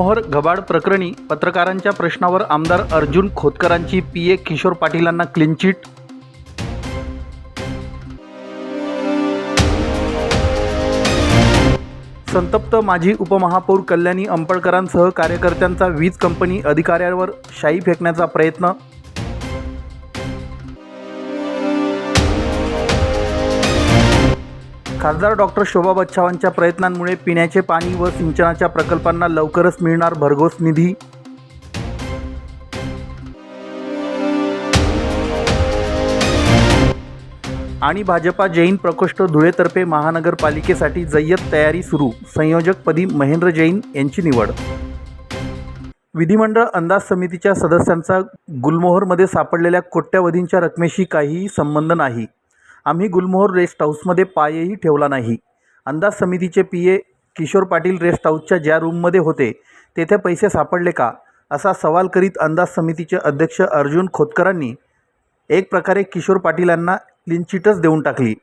मोहर घबाड प्रकरणी पत्रकारांच्या प्रश्नावर आमदार अर्जुन खोतकरांची पी ए किशोर पाटीलांना क्लीन चिट संतप्त माजी उपमहापौर कल्याणी अंपळकरांसह कार्यकर्त्यांचा वीज कंपनी अधिकाऱ्यावर शाई फेकण्याचा प्रयत्न खासदार डॉक्टर शोभा बच्छावांच्या प्रयत्नांमुळे पिण्याचे पाणी व सिंचनाच्या प्रकल्पांना लवकरच मिळणार भरघोस निधी. आणि भाजपा जैन प्रकोष्ठ धुळेतर्फे महानगरपालिकेसाठी जय्यत तयारी सुरू. संयोजकपदी महेंद्र जैन यांची निवड. विधिमंडळ अंदाज समितीच्या सदस्यांचा गुलमोहरमध्ये सापडलेल्या कोट्यवधींच्या रकमेशी काहीही संबंध नाही. आम्ही गुलमोहर रेस्ट हाऊसमध्ये पायही ठेवला नाही. अंदाज समितीचे P. A. Kishor Patil rest हाऊसच्या ज्या रूममध्ये होते तेथे पैसे सापडले का? असा सवाल करीत अंदाज समितीचे अध्यक्ष अर्जुन खोतकरांनी एक प्रकारे किशोर पाटीलांना क्लीन देऊन टाकली.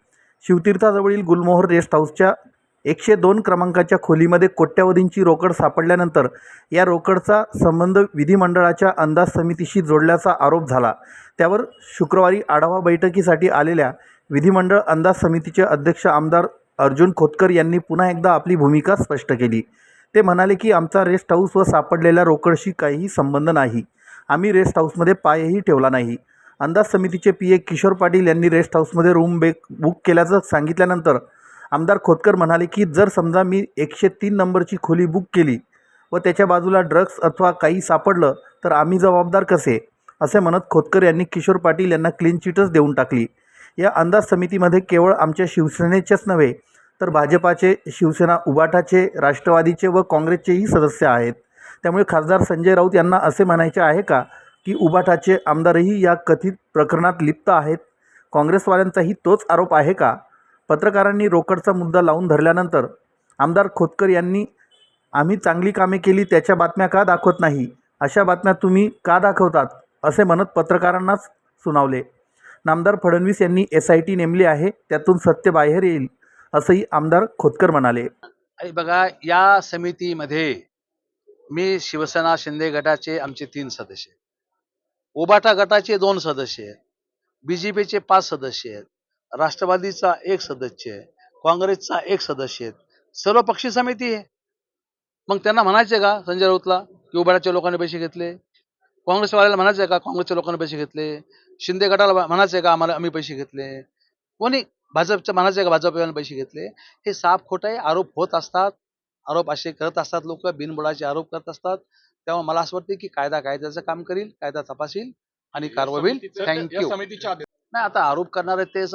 शिवतीर्थाजवळील गुलमोहर रेस्ट हाऊसच्या एकशे दोन क्रमांकाच्या खोलीमध्ये कोट्यावधींची रोकड सापडल्यानंतर या रोकडचा संबंध विधिमंडळाच्या अंदाज समितीशी जोडल्याचा आरोप झाला. त्यावर शुक्रवारी आढावा बैठकीसाठी आलेल्या विधिमंडळ अंदाज समितीचे अध्यक्ष आमदार अर्जुन खोतकर यांनी पुन्हा एकदा आपली भूमिका स्पष्ट केली. ते म्हणाले की आमचा रेस्ट हाऊस व सापडलेल्या रोकडशी काहीही संबंध नाही. आम्ही रेस्ट हाऊसमध्ये पायही ठेवला नाही. अंदाज समितीचे पी ए किशोर पाटील यांनी रेस्ट हाऊसमध्ये रूम बेक बुक केल्याचं सांगितल्यानंतर आमदार खोतकर म्हणाले की जर समजा मी एकशे तीन नंबरची खोली बुक केली व त्याच्या बाजूला ड्रग्ज अथवा काही सापडलं तर आम्ही जबाबदार कसे? असे म्हणत खोतकर यांनी किशोर पाटील यांना क्लीन चिटच देऊन टाकली. या अंदाज समितीमध्ये केवळ आमच्या शिवसेनेचेच नव्हे तर भाजपाचे शिवसेना उबाटाचे राष्ट्रवादीचे व काँग्रेसचेही सदस्य आहेत. त्यामुळे खासदार संजय राऊत यांना असे म्हणायचे आहे का की उबाटाचे आमदारही या कथित प्रकरणात लिप्त आहेत? काँग्रेसवाल्यांचाही तोच आरोप आहे का? पत्रकारांनी रोकडचा मुद्दा लावून धरल्यानंतर आमदार खोतकर यांनी आम्ही चांगली कामे केली त्याच्या बातम्या का दाखवत नाही? अशा बातम्या तुम्ही का दाखवतात? असे म्हणत पत्रकारांनाच सुनावले. नामदार फडणवीस यांनी एस आय टी नेमली आहे त्यातून सत्य बाहेर येईल असंही आमदार खोतकर म्हणाले. बघा या समितीमध्ये मी शिवसेना शिंदे गटाचे आमचे तीन सदस्य उबाटा गटाचे दोन सदस्य आहेत. बीजेपीचे पाच सदस्य आहेत. राष्ट्रवादीचा एक सदस्य आहे. काँग्रेसचा एक सदस्य आहेत. सर्व पक्षी समिती आहे. मग त्यांना म्हणायचे का संजय राऊतला की उबाटाच्या लोकांनी पैसे घेतले? काँग्रेसवाल्याला म्हणायचं का काँग्रेसच्या लोकांनी पैसे घेतले? शिंदे गटाला म्हणायचं का आम्हाला आम्ही पैसे घेतले. कोणी भाजपच्या म्हणायचं का भाजपवाल्याने पैसे घेतले. हे साफ खोटे आरोप होत असतात. आरोप असे करत असतात लोक. बिनबुडाचे आरोप करत असतात. तेव्हा मला असं वाटतं की कायदा कायद्याचं काम करील कायदा तपासील आणि कारवाई होईल. थँक्यू नाही आता आरोप करणारे तेच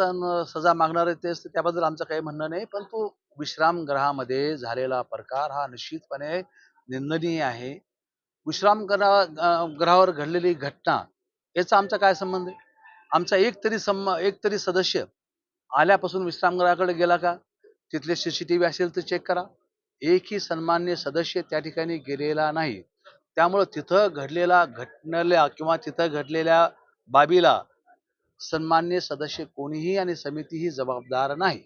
सजा मागणारे तेच त्याबद्दल आमचं काही म्हणणं नाही. पण तो विश्राम ग्रहामध्ये झालेला प्रकार हा निश्चितपणे निंदनीय आहे. विश्राम ग्रहावर घडलेली घटना याचा आमचा काय संबंध आहे? आमचा एक तरी सम एक तरी सदस्य आल्यापासून विश्रामगृहाकडे गेला का? तिथले सीसीटीव्ही असेल तर चेक करा. एकही सन्मान्य सदस्य त्या ठिकाणी गेलेला नाही. त्यामुळं तिथं घडलेला घटनेला किंवा तिथं घडलेल्या बाबीला सन्मान्य सदस्य कोणीही आणि समितीही जबाबदार नाही.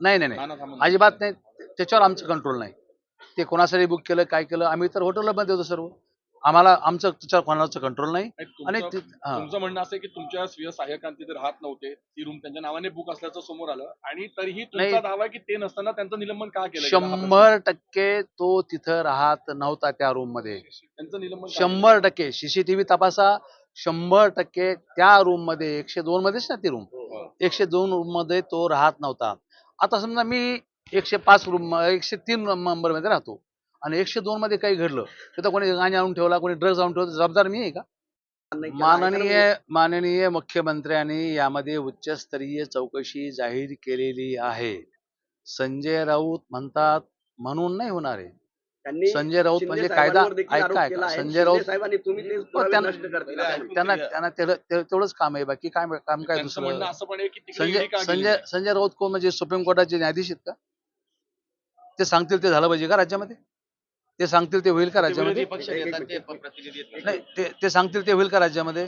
नाही नाही नाही. अजिबात नाही. त्याच्यावर आमचं कंट्रोल नाही. ते कोणासाठी बुक केलं काय केलं आम्ही तर हॉटेलमध्ये होतो सर्व. आम्हाला आमचं त्याच्यावर कोणाचं कंट्रोल नाही. आणि तुमचं म्हणणं असं की तुमच्या स्वीय सहाय्यकांती ते राहत नव्हते ती रूम त्यांच्या नावाने बुक असल्याचं समोर आलं. आणि तरीही तुमचा नाही. दावा की ते नसताना त्यांचं निलंबन का केलं. शंभर टक्के तो तिथं राहत नव्हता त्या रूममध्ये. त्यांचं निलंबन शंभर टक्के. सीसीटीव्ही तपासा. शंभर टक्के त्या रूममध्ये एकशे दोन मध्येच ना ती रूम? हो. एकशे दोन रूममध्ये तो राहत नव्हता. आता समजा मी एकशे पाच रूम एकशे तीन नंबरमध्ये राहतो. आणि एकशे दोन मध्ये काही घडलं तिथं कोणी गाणी आणून ठेवला कोणी ड्रग्ज आणून ठेवला जबाबदार मी आहे का? माननीय माननीय मुख्यमंत्र्यांनी यामध्ये उच्चस्तरीय चौकशी जाहीर केलेली आहे. संजय राऊत म्हणतात म्हणून नाही होणार आहे. त्यांनी संजय राऊत म्हणजे कायदा ऐका. संजय राऊत साहेबांनी तुम्ही हो, त्यांना- त्यांना- तेवढंच काम आहे. बाकी काय काम काय दुसरं? असं पण आहे की तिकडे संजय संजय? संजय राऊत कोण म्हणजे सुप्रीम कोर्टाचे न्यायाधीश आहेत का? ते सांगतील ते झालं पाहिजे का राज्यामध्ये? ते सांगतील ते होईल का राज्यामध्ये? नाही ते ते सांगतील ते होईल का राज्यामध्ये?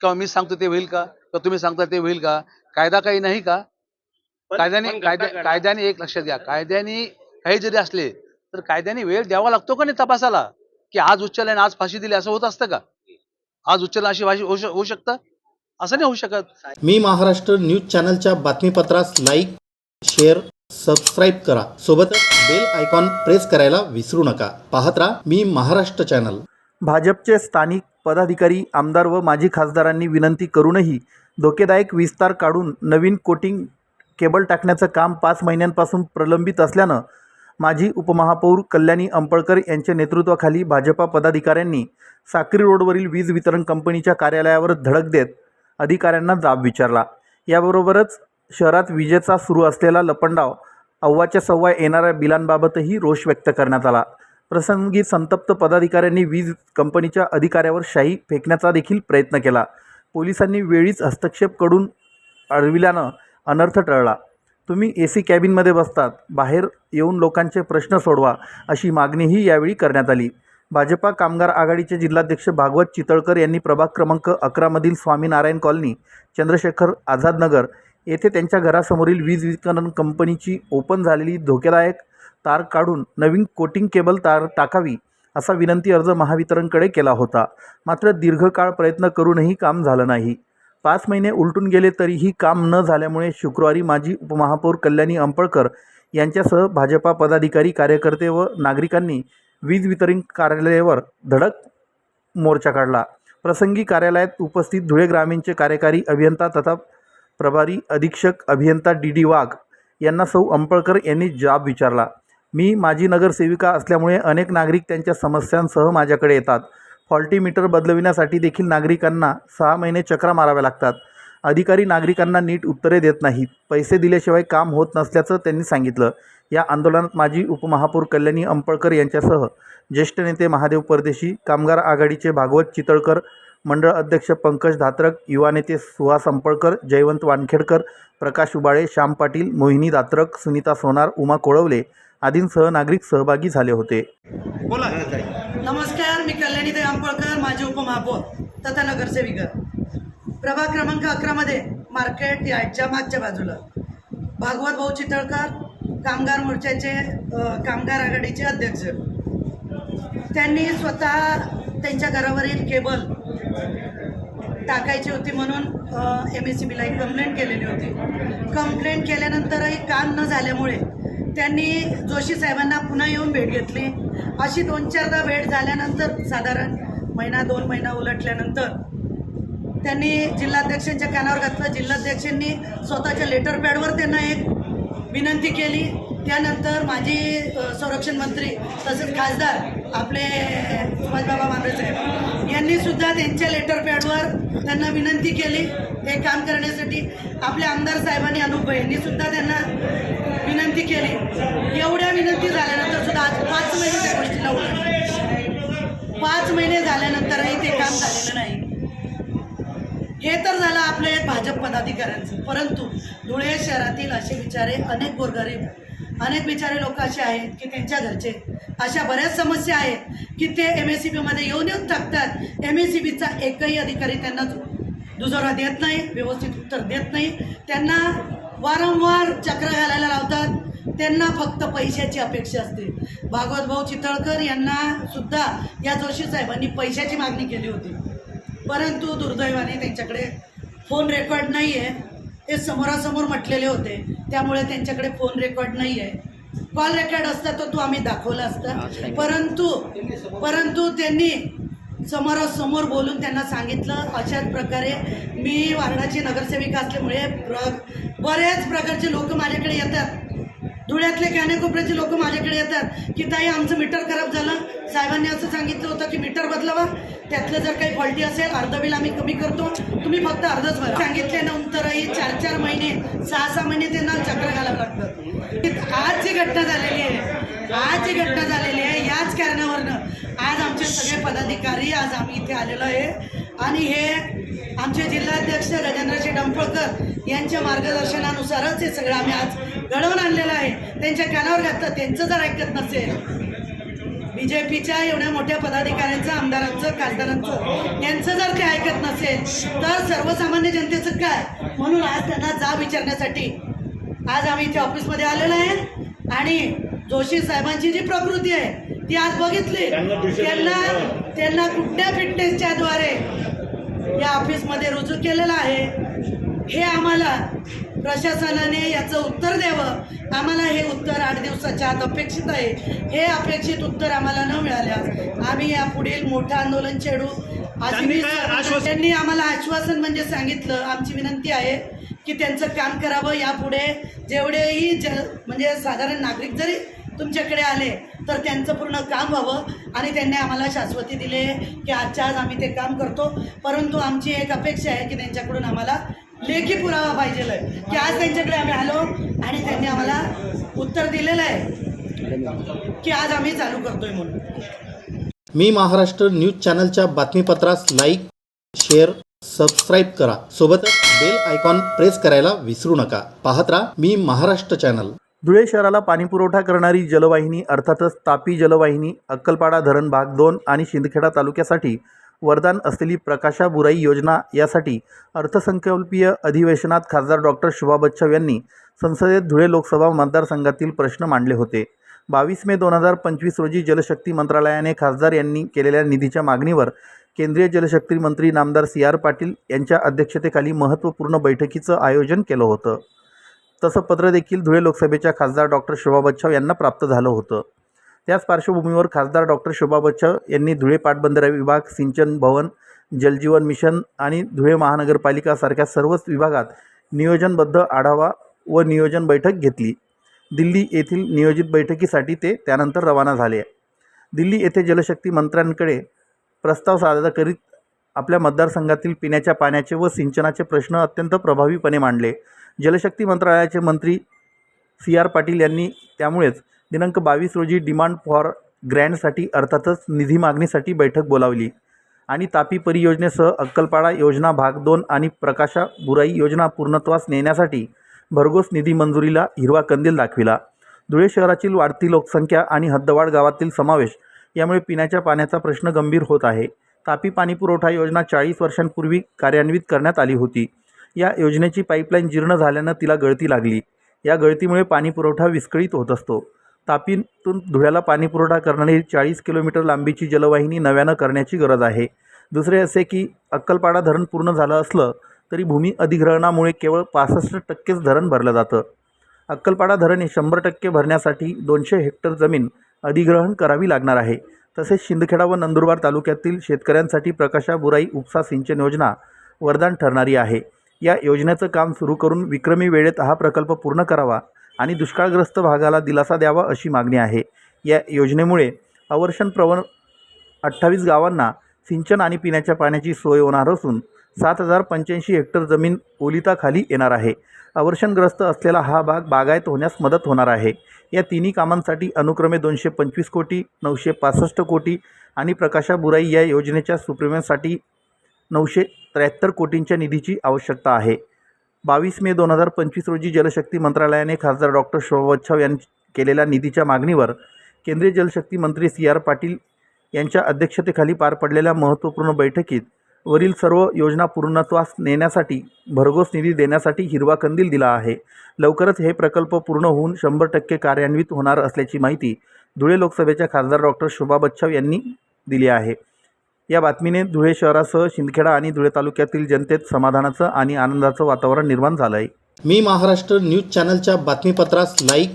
किंवा मी सांगतो ते होईल का? किंवा तुम्ही सांगता ते होईल का? कायदा काही नाही का? कायद्याने कायद्याने एक लक्षात घ्या. कायद्याने काही जरी असले तर कायद्याने वेळ द्यावा लागतो का नाही तपासाला? की आज उच्चालयाने आज फाशी दिली असं होत असतं का? आज उच्चालय अशी फाशी होऊ शक- होऊ शकतं? असं नाही होऊ शकत. मी महाराष्ट्र न्यूज चॅनलच्या बातमीपत्रास लाईक शेअर सबस्क्राईब करा. सोबतच बेल आयकॉन प्रेस करायला विसरू नका. पाहत राहा मी महाराष्ट्र चॅनल. भाजपचे स्थानिक पदाधिकारी आमदार व माजी खासदारांनी विनंती करूनही धोकेदायक विस्तार काढून नवीन कोटिंग केबल टाकण्याचं काम पाच महिन्यांपासून प्रलंबित असल्यानं माजी उपमहापौर कल्याणी अंपळकर यांच्या नेतृत्वाखाली भाजपा पदाधिकाऱ्यांनी साक्री रोडवरील वीज वितरण कंपनीच्या कार्यालयावर धडक देत अधिकाऱ्यांना जाब विचारला. याबरोबरच शहरात विजेचा सुरू असलेला लपंडाव अव्वाच्या सव्वा येणाऱ्या बिलांबाबतही रोष व्यक्त करण्यात आला. प्रसंगी संतप्त पदाधिकाऱ्यांनी वीज कंपनीच्या अधिकाऱ्यावर शाई फेकण्याचा देखील प्रयत्न केला. पोलिसांनी वेळीच हस्तक्षेप करून अडविल्यानं अनर्थ टळला. तुम्ही ए सी कॅबिनमध्ये बसतात बाहेर येऊन लोकांचे प्रश्न सोडवा अशी मागणीही यावेळी करण्यात आली. भाजपा कामगार आघाडीचे जिल्हाध्यक्ष भागवत चितळकर यांनी प्रभाग क्रमांक अकरामधील स्वामीनारायण कॉलनी चंद्रशेखर आझादनगर येथे त्यांच्या घरासमोरील वीज वितरण कंपनीची ओपन झालेली धोकेदायक तार काढून नवीन कोटिंग केबल तार टाकावी असा विनंती अर्ज महावितरणकडे केला होता. मात्र दीर्घकाळ प्रयत्न करूनही काम झालं नाही. पाच महिने उलटून गेले तरीही काम न झाल्यामुळे शुक्रवारी माजी उपमहापौर कल्याणी अंपळकर यांच्यासह भाजपा पदाधिकारी कार्यकर्ते व नागरिकांनी वीज वितरण कार्यालयावर धडक मोर्चा काढला. प्रसंगी कार्यालयात उपस्थित धुळे ग्रामीणचे कार्यकारी अभियंता तथा प्रभारी अधीक्षक अभियंता डी डी वाघ यांना सौ अंपळकर यांनी जाब विचारला. मी माजी नगरसेविका असल्यामुळे अनेक नागरिक त्यांच्या समस्यांसह माझ्याकडे येतात. फॉल्टी मीटर बदलविण्यासाठी देखील नागरिकांना सहा महिने चक्रा माराव्या लागतात. अधिकारी नागरिकांना नीट उत्तरे देत नाहीत. पैसे दिल्याशिवाय काम होत नसल्याचं त्यांनी सांगितलं. या आंदोलनात माजी उपमहापौर कल्याणी अंपळकर यांच्यासह ज्येष्ठ नेते महादेव परदेशी कामगार आघाडीचे भागवत चितळकर मंडळ अध्यक्ष पंकज धात्रक युवा नेते सुहास अंपळकर जयवंत वानखेडकर प्रकाश उबाळे श्याम पाटील मोहिनी दात्रक सुनीता सोनार उमा कोळवले आदींसह नागरिक सहभागी झाले होते. नमस्कार. मी कल्याणी ते माझी माझे उपमहापौर तथा नगरसेविका. प्रभाग क्रमांक अकरामध्ये मार्केट यार्डच्या मागच्या बाजूला. भागवत भाऊ चितळकर कामगार मोर्चाचे कामगार आघाडीचे अध्यक्ष. त्यांनी स्वतः त्यांच्या घरावरील केबल टाकायची होती म्हणून एम एस सी बीला एक कंप्लेंट केलेली होती. कंप्लेंट केल्यानंतरही काम न झाल्यामुळे त्यांनी जोशी साहेबांना पुन्हा येऊन भेट घेतली. अशी दोन चारदा भेट झाल्यानंतर साधारण महिना दोन महिना उलटल्यानंतर त्यांनी जिल्हाध्यक्षांच्या कानावर घातलं. जिल्हाध्यक्षांनी स्वतःच्या लेटर पॅडवर त्यांना एक विनंती केली. त्यानंतर माजी संरक्षण मंत्री तसेच खासदार आपले सुभाषबाबा मांबरे साहेब यांनी सुद्धा त्यांच्या लेटर पॅडवर त्यांना विनंती केली. हे काम करण्यासाठी आपले आमदार साहेबांनी अनुप यांनी सुद्धा त्यांना विनंती केली. एवढ्या विनंती झाल्यानंतर सुद्धा आज पाच महिने त्या गोष्टीला उलटले पाच महिने झाल्यानंतरही ते काम झालेलं नाही. हे तर झालं आपल्या एक भाजप पदाधिकाऱ्यांचं. परंतु धुळे शहरातील असे विचारे अनेक गोरगरीब अनेक बिचारे लोक असे आहेत की त्यांच्या घरचे अशा बऱ्याच समस्या आहेत की ते एम एस सी बीमध्ये येऊन येऊन टाकतात. एम एस सी बीचा एकही अधिकारी त्यांना दुजोरा देत नाही व्यवस्थित उत्तर देत नाही. त्यांना वारंवार चक्र घालायला लावतात. त्यांना फक्त पैशाची अपेक्षा असते. भागवत भाऊ चितळकर यांना सुद्धा या जोशी साहेबांनी पैशाची मागणी केली होती. परंतु दुर्दैवाने त्यांच्याकडे फोन रेकॉर्ड नाही आहे ते समोरासमोर म्हटलेले होते. त्यामुळे त्यांच्याकडे फोन रेकॉर्ड नाही आहे कॉल रेकॉर्ड असता तर तो आम्ही दाखवला असता. परंतु परंतु त्यांनी समोरासमोर बोलून त्यांना सांगितलं. अशाच प्रकारे मी वारणाची नगरसेविका असल्यामुळे प्र बऱ्याच प्रकारचे लोक माझ्याकडे येतात. धुळ्यातले कानेकोपऱ्याचे लोक माझ्याकडे येतात की ताई आमचं मीटर खराब झालं. साहेबांनी असं सांगितलं होतं की मीटर बदलावा. त्यातलं जर काही फॉल्टी असेल अर्ध बिल आम्ही कमी करतो. तुम्ही फक्त अर्धच भरा. सांगितल्यानंतरही चार चार महिने सहा सहा महिने त्यांना चक्र घालावं लागतं. आज जी घटना झालेली आहे आज जी घटना झालेली आहे याच कारणावरनं आज आमचे सगळे पदाधिकारी आज आम्ही इथे आलेलो आहे. आणि हे आमचे जिल्हाध्यक्ष गजेंद्रजी डंपळकर यांच्या मार्गदर्शनानुसारच हे सगळं आम्ही आज घडवून आणलेलं आहे. त्यांच्या कानावर घातलं त्यांचं जर ऐकत नसेल. बी जे पीच्या एवढ्या मोठ्या पदाधिकाऱ्यांचं आमदारांचं खासदारांचं यांचं जर ते ऐकत नसेल तर सर्वसामान्य जनतेचं काय? म्हणून आज त्यांना जा विचारण्यासाठी आज आम्ही इथे ऑफिसमध्ये आलेलो आहे. आणि जोशी साहेबांची जी प्रकृती आहे ती आज बघितली. त्यांना त्यांना कुठल्या फिटनेसच्या द्वारे या ऑफिसमध्ये रुजू केलेलं आहे? हे आम्हाला प्रशासनाने याचं उत्तर द्यावं. आम्हाला हे उत्तर आठ दिवसाच्या आत अपेक्षित आहे. हे अपेक्षित उत्तर आम्हाला न मिळाल्यास आम्ही या पुढील मोठं आंदोलन छेडू. त्यांनी आम्हाला आश्वासन म्हणजे सांगितलं. आमची विनंती आहे की त्यांचं काम करावं. यापुढे जेवढेही ज म्हणजे साधारण नागरिक जरी तुमच्याकडे आले तर त्यांचं पूर्ण काम व्हावं आणि त्यांनी आम्हाला शाश्वती दिले की आजच्या आज आम्ही ते काम करतो. परंतु आमची एक अपेक्षा आहे की त्यांच्याकडून आम्हाला लेखी पुरावा पाहिजे की आज त्यांच्याकडे आम्ही आलो आणि त्यांनी आम्हाला उत्तर दिलेलं आहे की आज आम्ही चालू करतोय म्हणून. मी महाराष्ट्र न्यूज चॅनलच्या बातमीपत्रास लाईक शेअर सबस्क्राईब करा. सोबतच बेल आयकॉन प्रेस करायला विसरू नका. पाहत राहा मी महाराष्ट्र चॅनल. धुळे शहराला पाणीपुरवठा करणारी जलवाहिनी अर्थातच तापी जलवाहिनी अक्कलपाडा धरण भाग दोन आणि शिंदखेडा तालुक्यासाठी वरदान असलेली प्रकाशा बुराई योजना यासाठी अर्थसंकल्पीय अधिवेशनात खासदार डॉक्टर शुभा बच्छव यांनी संसदेत धुळे लोकसभा मतदारसंघातील प्रश्न मांडले होते. बावीस मे दोन हजार पंचवीस रोजी जलशक्ती मंत्रालयाने खासदार यांनी केलेल्या निधीच्या मागणीवर केंद्रीय जलशक्ती मंत्री नामदार सी आर पाटील यांच्या अध्यक्षतेखाली महत्त्वपूर्ण बैठकीचं आयोजन केलं होतं. तसं पत्र देखील धुळे लोकसभेच्या खासदार डॉक्टर शोभा बच्छाव यांना प्राप्त झालं होतं. त्याच पार्श्वभूमीवर खासदार डॉक्टर शोभा बच्छाव यांनी धुळे पाटबंदरे विभाग सिंचन भवन जलजीवन मिशन आणि धुळे महानगरपालिकासारख्या सर्वच विभागात नियोजनबद्ध आढावा व नियोजन बैठक घेतली. दिल्ली येथील नियोजित बैठकीसाठी ते त्यानंतर रवाना झाले. दिल्ली येथे जलशक्ती मंत्र्यांकडे प्रस्ताव सादर करीत आपल्या मतदारसंघातील पिण्याच्या पाण्याचे व सिंचनाचे प्रश्न अत्यंत प्रभावीपणे मांडले. जलशक्ती मंत्रालयाचे मंत्री सी आर पाटील यांनी त्यामुळेच दिनांक बावीस रोजी डिमांड फॉर ग्रँडसाठी अर्थातच निधी मागणीसाठी बैठक बोलावली. आणि तापी परियोजनेसह अक्कलपाडा योजना भाग दोन आणि प्रकाशा बुराई योजना पूर्णत्वास नेण्यासाठी भरघोस निधी मंजुरीला हिरवा कंदील दाखविला. धुळे शहरातील वाढती लोकसंख्या आणि हद्दवाड गावातील समावेश यामुळे पिण्याच्या पाण्याचा प्रश्न गंभीर होत आहे. तापी पाणीपुरवठा योजना चाळीस वर्षांपूर्वी कार्यान्वित करण्यात आली होती. या योजनेची पाईपलाईन जीर्ण झाल्यानं तिला गळती लागली. या गळतीमुळे पाणीपुरवठा विस्कळीत होत असतो. तापीतून धुळ्याला पाणीपुरवठा करणारी चाळीस किलोमीटर लांबीची जलवाहिनी नव्यानं करण्याची गरज आहे. दुसरे असे की अक्कलपाडा धरण पूर्ण झालं असलं तरी भूमी अधिग्रहणामुळे केवळ पासष्ट टक्केच धरण भरलं जातं. अक्कलपाडा धरण हे शंभर टक्के भरण्यासाठी दोनशे हेक्टर जमीन अधिग्रहण करावी लागणार आहे. तसेच शिंदखेडा व नंदुरबार तालुक्यातील शेतकऱ्यांसाठी प्रकाशा बुराई उपसा सिंचन योजना वरदान ठरणारी आहे. या योजनेचं काम सुरू करून विक्रमी वेळेत हा प्रकल्प पूर्ण करावा आणि दुष्काळग्रस्त भागाला दिलासा द्यावा अशी मागणी आहे. या योजनेमुळे अवर्षण प्रवण अठ्ठावीस गावांना सिंचन आणि पिण्याच्या पाण्याची सोय होणार असून सात हजार पंच्याऐंशी हेक्टर जमीन ओलिताखाली येणार आहे. अवर्षणग्रस्त असलेला हा भाग बागायत होण्यास मदत होणार आहे. या तिन्ही कामांसाठी अनुक्रमे दोनशे पंचवीस कोटी नऊशे पासष्ट कोटी आणि प्रकाशा बुराई या योजनेच्या सुप्रीमेसाठी नऊशे त्र्याहत्तर कोटींच्या निधीची आवश्यकता आहे. बावीस मे दोन हजार पंचवीस रोजी जलशक्ती मंत्रालयाने खासदार डॉक्टर शोभा बच्छाव यांनी केलेल्या निधीच्या मागणीवर केंद्रीय जलशक्ती मंत्री सी आर पाटील यांच्या अध्यक्षतेखाली पार पडलेल्या महत्त्वपूर्ण बैठकीत वरील सर्व योजना पूर्णत्वास नेण्यासाठी भरघोस निधी देण्यासाठी हिरवा कंदील दिला आहे. लवकरच हे प्रकल्प पूर्ण होऊन शंभर टक्के कार्यान्वित होणार असल्याची माहिती धुळे लोकसभेच्या खासदार डॉक्टर शोभा बच्छाव यांनी दिली आहे. या बातमीने धुळे शहरासह शिंदखेडा आणि धुळे तालुक्यातील जनतेत समाधानाचं आणि आनंदाचं वातावरण निर्माण झालं आहे मी महाराष्ट्र न्यूज चॅनलच्या बातमीपत्रास लाईक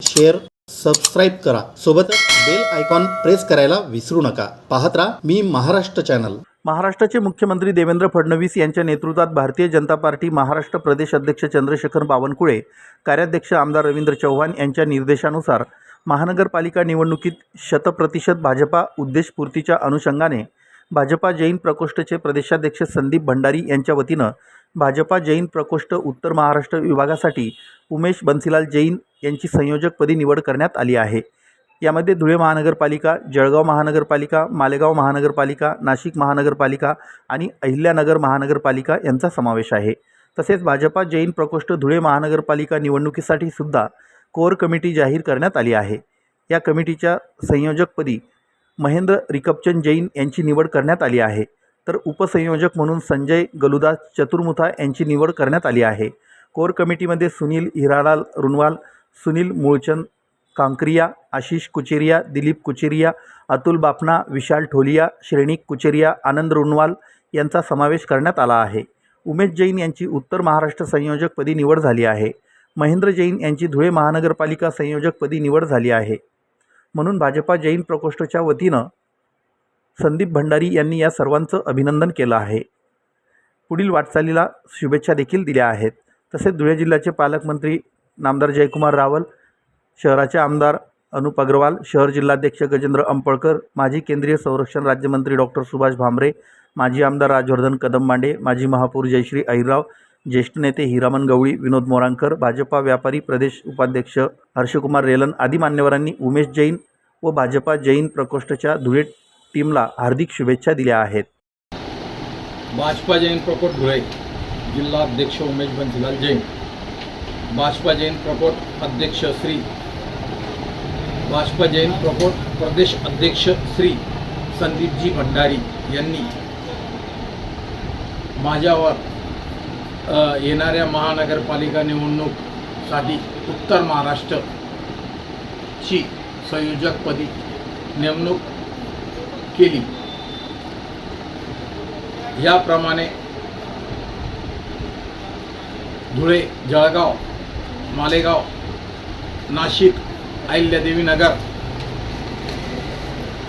शेअर सबस्क्राईब करा. सोबतच बेल आयकॉन प्रेस करायला विसरू नका. पाहत राहा मी महाराष्ट्र चॅनल. महाराष्ट्राचे मुख्यमंत्री देवेंद्र फडणवीस यांच्या नेतृत्वात भारतीय जनता पार्टी महाराष्ट्र प्रदेश अध्यक्ष चंद्रशेखर बावनकुळे कार्याध्यक्ष आमदार रवींद्र चव्हाण यांच्या निर्देशानुसार महानगरपालिका निवडणुकीत शतप्रतिशत भाजपा उद्देशपूर्तीच्या अनुषंगाने भाजपा जैन प्रकोष्ठचे प्रदेशाध्यक्ष संदीप भंडारी यांच्या वतीनं भाजपा जैन प्रकोष्ठ उत्तर महाराष्ट्र विभागासाठी उमेश बन्सीलाल जैन यांची संयोजकपदी निवड करण्यात आली आहे. यामध्ये धुळे महानगरपालिका जळगाव महानगरपालिका मालेगाव महानगरपालिका नाशिक महानगरपालिका आणि अहिल्यानगर महानगरपालिका यांचा समावेश आहे. तसेच भाजपा जैन प्रकोष्ठ धुळे महानगरपालिका निवडणुकीसाठी सुद्धा कोर कमिटी जाहीर करण्यात आली आहे. या कमिटीच्या संयोजकपदी महेंद्र रिकपचंद जैन यांची निवड करण्यात आली आहे. तर उपसंयोजक म्हणून संजय गलुदास चतुर्मुथा यांची निवड करण्यात आली आहे. कोर कमिटीमध्ये सुनील हिरालाल रुनवाल सुनील मूळचंद कांक्रिया आशिष कुचेरिया दिलीप कुचेरिया अतुल बापना विशाल ठोलिया श्रेणिक कुचेरिया आनंद रुनवाल यांचा समावेश करण्यात आला आहे. उमेश जैन यांची उत्तर महाराष्ट्र संयोजकपदी निवड झाली आहे. महेंद्र जैन यांची धुळे महानगरपालिका संयोजकपदी निवड झाली आहे. म्हणून भाजपा जैन प्रकोष्ठच्या वतीनं संदीप भंडारी यांनी या सर्वांचं अभिनंदन केलं आहे. पुढील वाटचालीला शुभेच्छा देखील दिल्या आहेत. तसेच धुळे जिल्ह्याचे पालकमंत्री नामदार जयकुमार रावल शहराचे आमदार अनुप अग्रवाल शहर जिल्हाध्यक्ष गजेंद्र अंपळकर माजी केंद्रीय संरक्षण राज्यमंत्री डॉक्टर सुभाष भामरे माजी आमदार राजवर्धन कदम मांडे माजी महापौर जयश्री अहिरराव ज्येष्ठ नेते हिरामन गवळी विनोद मोरांकर भाजपा व्यापारी प्रदेश उपाध्यक्ष हर्षकुमार रेलन आदी मान्यवरांनी उमेश जैन व भाजपा जैन प्रकोष्ठच्या धुळे टीमला हार्दिक शुभेच्छा दिल्या आहेत. भाजपा जैन प्रकोट धुळे जिल्हा अध्यक्ष उमेश बंसीलाल जैन भाजपा जैन प्रकोट अध्यक्ष श्री भाजपा जैन प्रकोट प्रदेश अध्यक्ष श्री संदीपजी भंडारी यांनी माझ्यावर येणाऱ्या महानगरपालिका निवडणूकसाठी उत्तर महाराष्ट्रची संयोजकपदी नेमणूक केली. याप्रमाणे धुळे जळगाव मालेगाव नाशिक अहिल्यादेवीनगर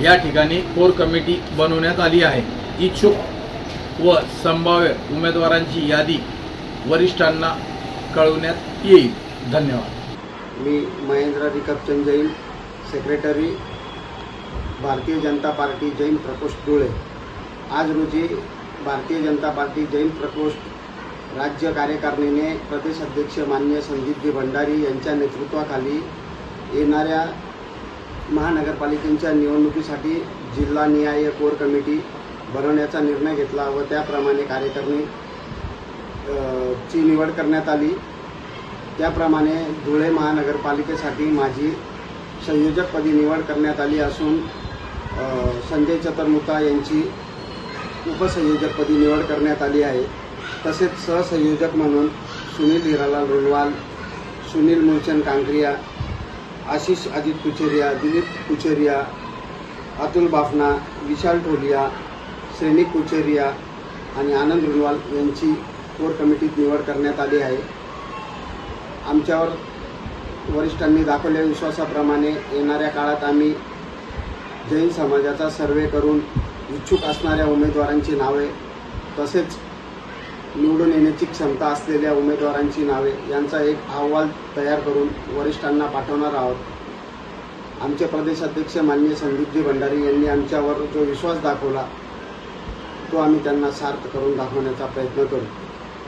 या ठिकाणी कोर कमिटी बनवण्यात आली आहे. इच्छुक व संभाव्य उमेदवारांची यादी वरिष्ठांना कळवण्यात येईल. धन्यवाद. मी महेंद्र रिकपचंद जैन सेक्रेटरी भारतीय जनता पार्टी जैन प्रकोष्ठ धुळे. आज रोजी भारतीय जनता पार्टी जैन प्रकोष्ठ राज्य कार्यकारिणीने प्रदेश अध्यक्ष मान्य संदीपजी भंडारी यांच्या नेतृत्वाखाली येणाऱ्या महानगरपालिकेच्या निवडणुकीसाठी जिल्हानिहाय कोर कमिटी बनवण्याचा निर्णय घेतला व त्याप्रमाणे कार्यकारिणी ची निवड करण्यात आली. त्याप्रमाणे धुळे महानगरपालिकेसाठी माझी संयोजकपदी निवड करण्यात आली असून संजय चतुर्मुता यांची उपसंयोजकपदी निवड करण्यात आली आहे. तसेच सहसंयोजक म्हणून सुनील हिरालाल रुलवाल सुनील मूलचंद कांगरिया आशिष अजित कुचेरिया दिलीप कुचेरिया अतुल बाफना विशाल ठोलिया सैनिक कुचेरिया आणि आनंद रुनवाल यांची कोर कमिटीत निवड करण्यात आली आहे. आमच्यावर वरिष्ठांनी दाखवलेल्या विश्वासाप्रमाणे येणाऱ्या काळात आम्ही जैन समाजाचा सर्वे करून इच्छुक असणाऱ्या उमेदवारांची नावे तसेच निवडून येण्याची क्षमता असलेल्या उमेदवारांची नावे यांचा एक अहवाल तयार करून वरिष्ठांना पाठवणार आहोत. आमचे प्रदेशाध्यक्ष माननीय संदीपजी भंडारी यांनी आमच्यावर जो विश्वास दाखवला तो आम्ही त्यांना सार्थ करून दाखवण्याचा प्रयत्न करू.